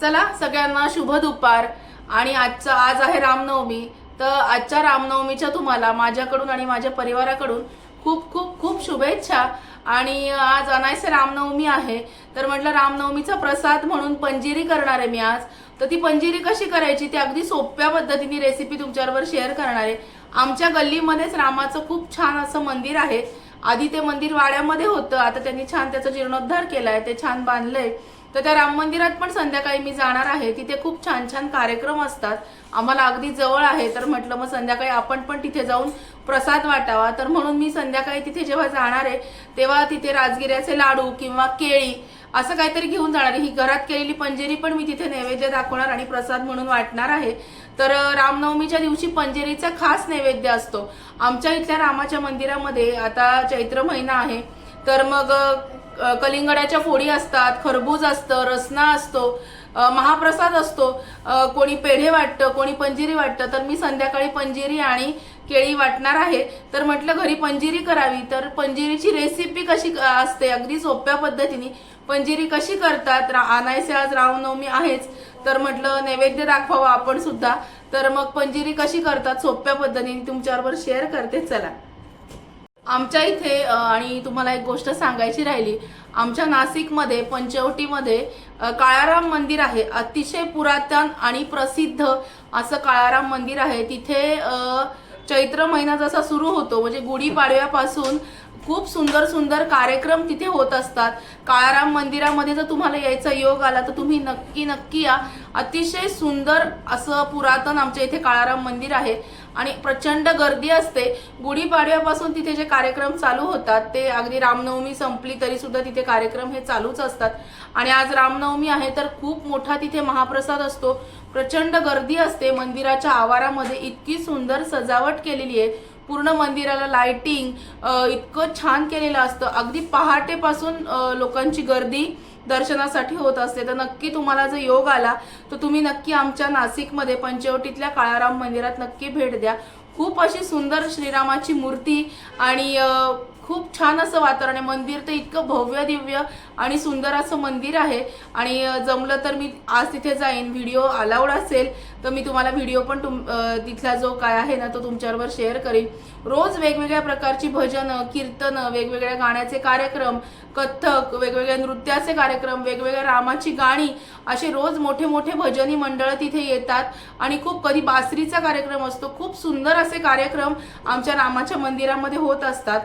चला सगळ्यांना शुभ दुपार. आणि आजचा आज आहे रामनवमी. तर आजच्या रामनवमीच्या तुम्हाला माझ्याकडून आणि माझ्या परिवाराकडून खूप खूप खूप शुभेच्छा. आणि आज अनायसे रामनवमी आहे. तर म्हटलं रामनवमीचा प्रसाद म्हणून पंजिरी करणार आहे मी आज. तर ती पंजिरी कशी करायची ती अगदी सोप्या पद्धतीने रेसिपी तुमच्याबरोबर शेअर करणार आहे. आमच्या गल्लीमध्येच रामाचं खूप छान असं मंदिर आहे. आधी ते मंदिर वाड्यामध्ये होतं. आता त्यांनी छान त्याचा जीर्णोद्धार केलाय ते छान बांधलंय. तर त्या राम मंदिरात पण संध्याकाळी मी जाणार आहे. तिथे खूप छान छान कार्यक्रम असतात. आम्हाला अगदी जवळ आहे. तर म्हटलं मग संध्याकाळी आपण पण तिथे जाऊन प्रसाद वाटावा. तर म्हणून मी संध्याकाळी तिथे जेव्हा जाणार आहे तेव्हा तिथे राजगिऱ्याचे लाडू किंवा केळी असं काहीतरी घेऊन जाणार आहे. ही घरात केलेली पंजेरी पण मी तिथे नैवेद्य दाखवणार आणि प्रसाद म्हणून वाटणार आहे. तर रामनवमीच्या दिवशी पंजेरीचा खास नैवेद्य असतो. आमच्या इथल्या रामाच्या मंदिरामध्ये आता चैत्र महिना आहे. तर मग कलिंगडाच्या फोडी असतात खरबूज असतं रसना असतो महाप्रसाद असतो कोणी पेढे वाटतं कोणी पंजिरी वाटतं तर मी संध्याकाळी पंजिरी आणि केळी वाटणार आहे. तर म्हटलं घरी पंजिरी करावी तर पंजिरीची रेसिपी कशी असते? अगदी सोप्या पद्धतीने. पंजिरी कशी करतात? रा- आणायचे आज रामनवमी आहेच. तर म्हटलं नैवेद्य दाखवावा आपण सुद्धा. तर मग पंजिरी कशी करतात? सोप्या पद्धतीने तुमच्याबरोबर शेअर करते. चला. आमच्या इथे आणि तुम्हाला एक गोष्ट सांगायची राहिली आमच्या नाशिकमध्ये पंचवटीमध्ये काळाराम मंदिर आहे. अतिशय पुरातन आणि प्रसिद्ध असं काळाराम मंदिर आहे. तिथे चैत्र महिना जसा सुरू होतो म्हणजे गुढीपाडव्यापासून खूप सुंदर सुंदर कार्यक्रम तिथे होत असतात. काळाराम मंदिरामध्ये जर तुम्हाला यायचा योग आला तर तुम्ही नक्की नक्की या. अतिशय सुंदर असं पुरातन आमच्या इथे काळाराम मंदिर आहे. आणि प्रचंड गर्दी असते. गुढीपाडव्यापासून तिथे जे कार्यक्रम चालू होतात ते अगदी रामनवमी संपली तरी सुद्धा तिथे कार्यक्रम हे चालूच असतात. आणि आज रामनवमी आहे तर खूप मोठा तिथे महाप्रसाद असतो. प्रचंड गर्दी असते. मंदिराच्या आवारामध्ये इतकी सुंदर सजावट केलेली आहे. पूर्ण मंदिराला लाइटिंग इतकं छान केलेलं असतं. अगदी पहाटेपासून लोकांची गर्दी दर्शनासाठी होत असते. तर नक्की तुम्हाला जर योग आला तर तुम्ही नक्की आमच्या नाशिकमध्ये पंचवटीतल्या काळाराम मंदिरात नक्की भेट द्या. खूप अशी सुंदर श्रीरामाची मूर्ती आणि खूप छान असं वातावरण आहे. मंदिर तर इतकं भव्य दिव्य आणि सुंदर असं मंदिर आहे. आणि जमलं तर मी आज तिथे जाईन. व्हिडिओ अलाउड असेल तर मी तुम्हाला व्हिडिओ पण तुम तिथला जो काय आहे ना तो तुमच्याबरोबर शेअर करेन. रोज वेगवेगळ्या प्रकारची भजनं कीर्तनं वेगवेगळ्या गाण्याचे कार्यक्रम कथ्थक वेगवेगळ्या नृत्याचे कार्यक्रम वेगवेगळ्या रामाची गाणी असे रोज मोठे मोठे भजनी मंडळं तिथे येतात. आणि खूप कधी बासरीचा कार्यक्रम असतो. खूप सुंदर असे कार्यक्रम आमच्या रामाच्या मंदिरामध्ये होत असतात.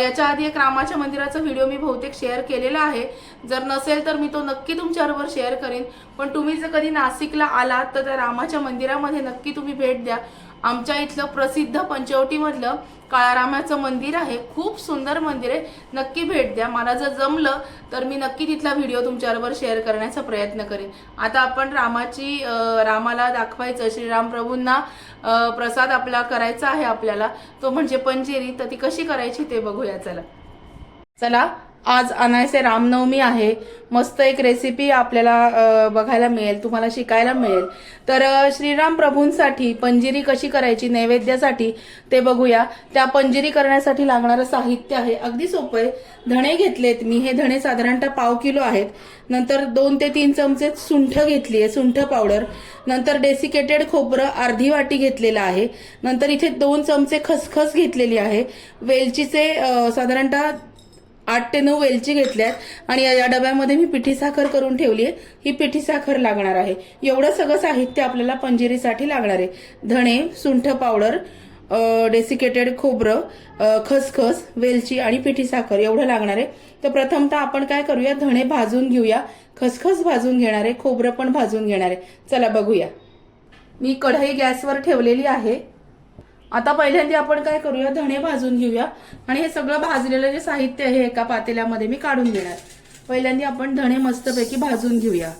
याच्या आधी एक रामाच्या मंदिराचा व्हिडिओ मी बहुतेक शेअर केलेला आहे. जर नसेल तर मी तो नक्की तुमच्याबरोबर शेअर करेन. पण तुम्ही जर कधी नाशिकला आलात तर त्या रामाच्या मंदिरामध्ये नक्की तुम्ही भेट द्या. आमच्या इथलं प्रसिद्ध पंचवटीमधलं काळारामाचं मंदिर आहे. खूप सुंदर मंदिर आहे. नक्की भेट द्या. मला जर जमलं तर मी नक्की तिथला व्हिडिओ तुमच्याबरोबर शेअर करण्याचा प्रयत्न करेन. आता आपण रामाची रामाला दाखवायचं. श्रीराम प्रभूंना प्रसाद आपला करायचा आहे आपल्याला. तो म्हणजे पंजेरी. तर ती कशी करायची ते बघूया. चला. चला. आज अनायसे रामनवमी आहे. मस्त एक रेसिपी आपल्याला बघायला मिळेल तुम्हाला शिकायला मिळेल. तर श्रीराम प्रभूंसाठी पंजिरी कशी करायची नैवेद्यासाठी ते बघूया. त्या पंजिरी करण्यासाठी लागणारं साहित्य आहे. अगदी सोपं आहे. धणे घेतलेत मी. हे धणे साधारणतः पाव किलो आहेत. नंतर दोन ते तीन चमचे सुंठ घेतली आहे सुंठ पावडर. नंतर डेसिकेटेड खोबरं अर्धी वाटी घेतलेलं आहे. नंतर इथे दोन चमचे खसखस घेतलेली आहे. वेलचीचे साधारणतः आठ ते नऊ वेलची घेतल्यात आणि या- या डब्यामध्ये मी पिठी साखर करून ठेवली आहे. ही पिठी साखर लागणार आहे. एवढं सगळं साहित्य आपल्याला पंजिरीसाठी लागणार आहे. धणे सुंठ पावडर डेसिकेटेड खोबरं खसखस वेलची आणि पिठी साखर एवढं लागणार आहे. तर प्रथमतः आपण काय करूया? धणे भाजून घेऊया. खसखस भाजून घेणार आहे. खोबरं पण भाजून घेणार आहे. चला बघूया. मी कढई गॅसवर ठेवलेली आहे. आता पहिल्यांदा आपण काय करूया? धणे भाजून घेऊया. आणि हे सगळं भाजलेलं जे साहित्य आहे एका पातेल्यामध्ये मी काढून घेणार पहिल्यांदा आपण धणे मस्तपैकी भाजून घेऊया.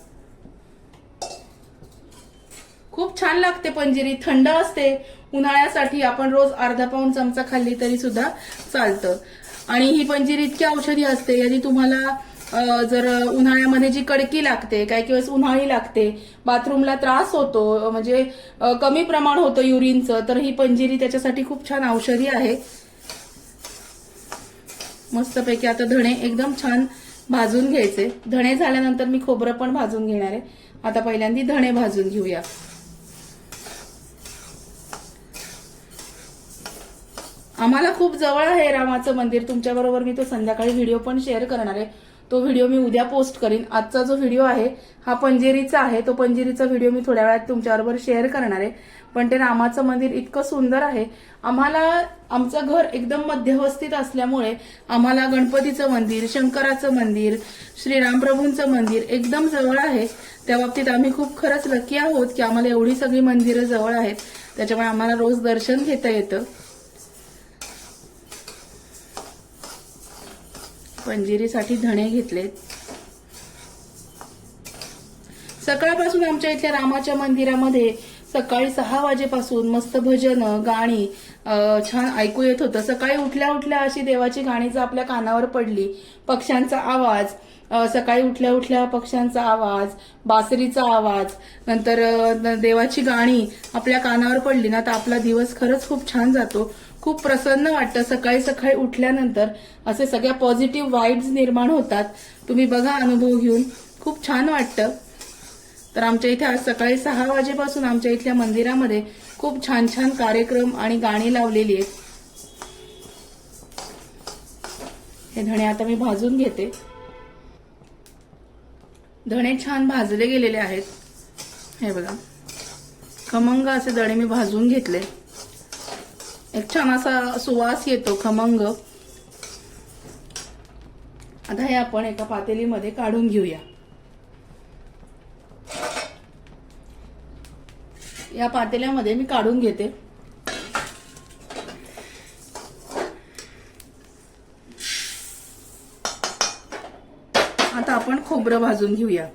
खूप छान लागते पंजिरी. थंड असते. उन्हाळ्यासाठी आपण रोज अर्धा पाऊण चमचा खाल्ली तरी सुद्धा चालतं. आणि ही पंजिरी इतकी औषधी असते याची तुम्हाला जर उन्हाळ्यामध्ये जी कडकी लागते काही वेळेस उन्हाळी लागते बाथरूमला त्रास होतो म्हणजे कमी प्रमाण होतं युरिनचं तर ही पंजिरी त्याच्यासाठी खूप छान औषधी आहे. मस्तपैकी आता धणे एकदम छान भाजून घ्यायचे. धणे झाल्यानंतर मी खोबरं पण भाजून घेणार आहे. आता पहिल्यांदा धणे भाजून घेऊया. आम्हाला खूप जवळ आहे रामाचं मंदिर. तुमच्याबरोबर मी तो संध्याकाळी व्हिडिओ पण शेअर करणार आहे. तो व्हिडिओ मी उद्या पोस्ट करीन. आजचा जो व्हिडिओ आहे हा पंजेरीचा आहे. तो पंजेरीचा व्हिडिओ मी थोड्या वेळात तुमच्याबरोबर शेअर करणार आहे. पण ते रामाचं मंदिर इतकं सुंदर आहे. आम्हाला आमचं घर एकदम मध्यवस्थित असल्यामुळे आम्हाला गणपतीचं मंदिर शंकराचं मंदिर श्रीरामप्रभूंचं मंदिर एकदम जवळ आहे. त्या बाबतीत आम्ही खूप खरंच लकी आहोत की आम्हाला एवढी सगळी मंदिरं जवळ आहेत. त्याच्यामुळे आम्हाला रोज दर्शन घेता येतं. पंजिरीसाठी धणे घेतलेत. सकाळपासून आमच्या इथल्या रामाच्या मंदिरामध्ये सकाळी सहा वाजेपासून मस्त भजन गाणी छान ऐकू येत होतं. सकाळी उठल्या उठल्या अशी देवाची गाणी जर आपल्या कानावर पडली पक्ष्यांचा आवाज सकाळी उठल्या उठल्या पक्ष्यांचा आवाज बासरीचा आवाज नंतर देवाची गाणी आपल्या कानावर पडली ना तर आपला दिवस खरंच खूप छान जातो. खूप प्रसन्न वाटतं. सकाळी सकाळी उठल्यानंतर असे सगळ्या पॉझिटिव्ह वाईब्स निर्माण होतात. तुम्ही बघा अनुभव घेऊन. खूप छान वाटतं. तर आमच्या इथे आज सकाळी सहा वाजेपासून आमच्या इथल्या मंदिरामध्ये खूप छान छान कार्यक्रम आणि गाणी लावलेली आहेत. हे धणे आता मी भाजून घेते. धणे छान भाजले गेलेले आहेत. हे बघा. खमंग असे धणे मी भाजून घेतले. एक छान असा सुवास येतो खमंग. आता हे आपण एका पातेलीमध्ये काढून घेऊया. या पातेल्यामध्ये मी काढून घेते. आता आपण खोबरं भाजून घेऊया.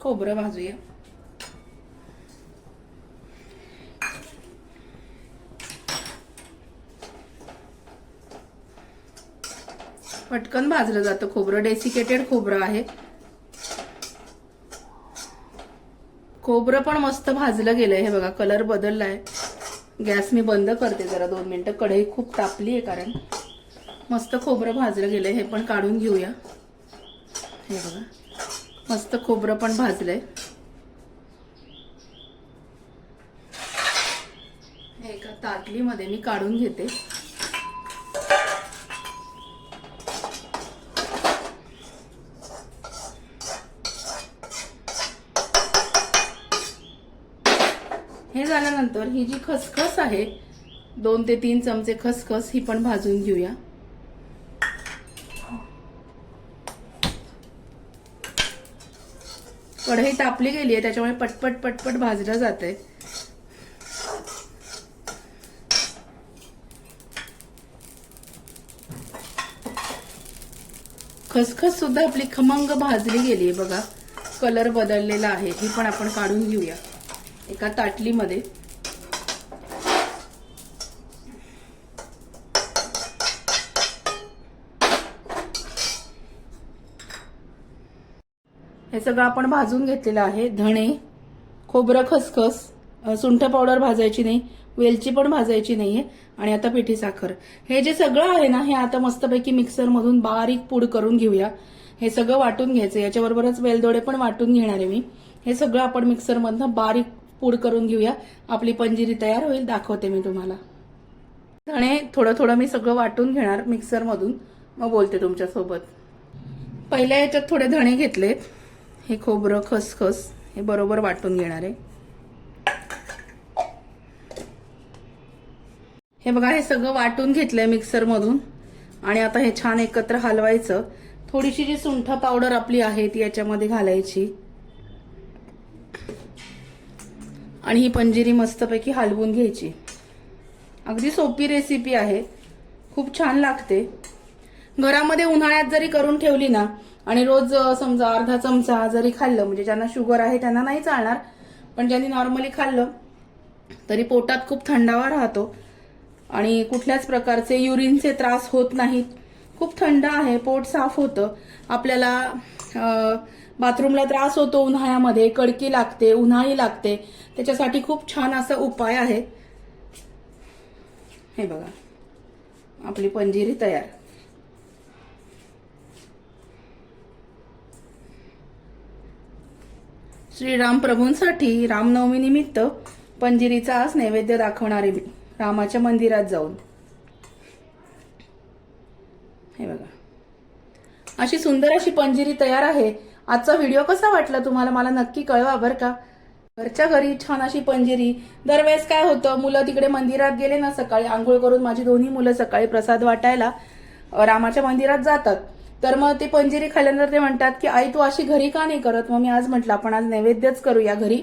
खोबरं भाजूया. पटकन भाजलं जातं. खोबरं डेसिकेटेड खोबरं आहे. खोबरं पण मस्त भाजलं गेलंय. हे बघा कलर बदललाय. गॅस मी बंद करते जरा दोन मिनिटं. कढई खूप तापली आहे कारण. मस्त खोबरं भाजलं गेलंय. हे पण काढून घेऊया. हे बघा. मस्त खोबरं पण भाजलंय. हे एका ताटलीमध्ये मी काढून घेते. हे झाल्यानंतर ही जी खसखस आहे दोन ते तीन चमचे खसखस ही पण भाजून घेऊया. कढई तापली गेली आहे त्याच्यामुळे पटपट पटपट भाजलं जाते. खसखस सुद्धा आपली खमंग भाजली गेली आहे बघा. कलर बदललेला आहे ही पण आपण काढून घेऊया. एका ताटलीमध्ये. हे सगळं आपण भाजून घेतलेलं आहे. धणे खोबरं खसखस सुंठ पावडर भाजायची नाही वेलची पण भाजायची नाहीये आणि आता पिठी साखर. हे जे सगळं आहे ना हे आता मस्तपैकी मिक्सरमधून बारीक पूड करून घेऊया. हे सगळं वाटून घ्यायचं याच्याबरोबरच वेलदोडे पण वाटून घेणार आहे मी. हे सगळं आपण मिक्सरमधनं बारीक पूड करून घेऊया. आपली पंजिरी तयार होईल दाखवते मी तुम्हाला. धणे थोडं थोडं मी सगळं वाटून घेणार मिक्सरमधून. मग बोलते तुमच्यासोबत. पहिल्या याच्यात थोडे धणे घेतलेत. हे खोबरं खसखस हे बरोबर वाटून घेणार आहे. हे बघा हे सगळं वाटून घेतलंय मिक्सरमधून. आणि आता हे छान एकत्र हलवायचं. थोडीशी जी सुंठ पावडर आपली आहे ती याच्यामध्ये घालायची. आणि ही पंजिरी मस्तपैकी हलवून घ्यायची. अगदी सोपी रेसिपी आहे. खूप छान लागते. घरामध्ये उन्हाळ्यात जरी करून ठेवली ना आणि रोज समजा अर्धा चमचा जरी खाल्लं म्हणजे ज्यांना शुगर आहे त्यांना नाही चालणार पण ज्यांनी नॉर्मली खाल्लं तरी पोटात खूप थंडावा राहतो. आणि कुठल्याच प्रकारचे युरिनचे त्रास होत नाहीत. खूप थंड आहे पोट साफ होतं. आपल्याला बाथरूमला त्रास होतो उन्हाळ्यामध्ये कडकी लागते उन्हाळी लागते. त्याच्यासाठी खूप छान असा उपाय आहे. हे बघा. आपली पंजिरी तयार. श्रीराम प्रभूंसाठी रामनवमी निमित्त पंजिरीचा आज नैवेद्य दाखवणारे मी. रामाच्या मंदिरात जाऊन. हे बघा. अशी सुंदर अशी पंजिरी तयार आहे. आजचा व्हिडिओ कसा वाटला तुम्हाला? मला नक्की कळवा बरं का. घरच्या घरी छान अशी पंजिरी. दरवेळेस काय होतं मुलं तिकडे मंदिरात गेले ना सकाळी आंघोळ करून माझी दोन्ही मुलं सकाळी प्रसाद वाटायला रामाच्या मंदिरात जातात. तर मग ते पंजिरी खाल्ल्यानंतर ते म्हणतात की आई तू अशी घरी का नाही करत? मग मी आज म्हटलं आपण आज नैवेद्यच करूया घरी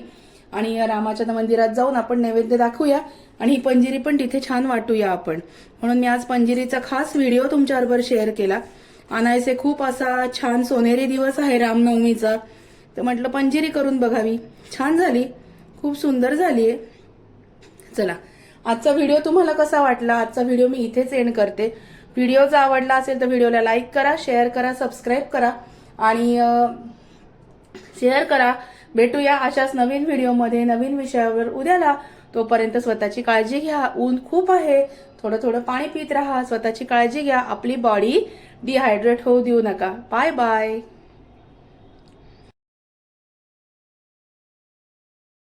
आणि रामाच्या मंदिरात जाऊन आपण नैवेद्य दाखवूया आणि ही पंजिरी पण तिथे छान वाटूया आपण. म्हणून मी आज पंजिरीचा खास व्हिडिओ तुमच्याबरोबर शेअर केला. अनायसे खूप असा छान सोनेरी दिवस आहे रामनवमीचा. तर म्हटलं पंजिरी करून बघावी. छान झाली. खूप सुंदर झाली आहे. चला आजचा व्हिडिओ तुम्हाला कसा वाटला? आजचा व्हिडिओ मी इथेच एंड करते. व्हिडिओ जर आवडला असेल तर व्हिडिओला लाईक करा शेअर करा सबस्क्राईब करा. आणि शेअर करा. भेटूया अशाच नवीन व्हिडिओमध्ये नवीन विषयावर. उद्याला तोपर्यंत स्वतःची काळजी घ्या. ऊन खूप आहे. थोडं थोडं पाणी पित राहा. स्वतःची काळजी घ्या. आपली body डिहायड्रेट होऊ देऊ नका बाय बाय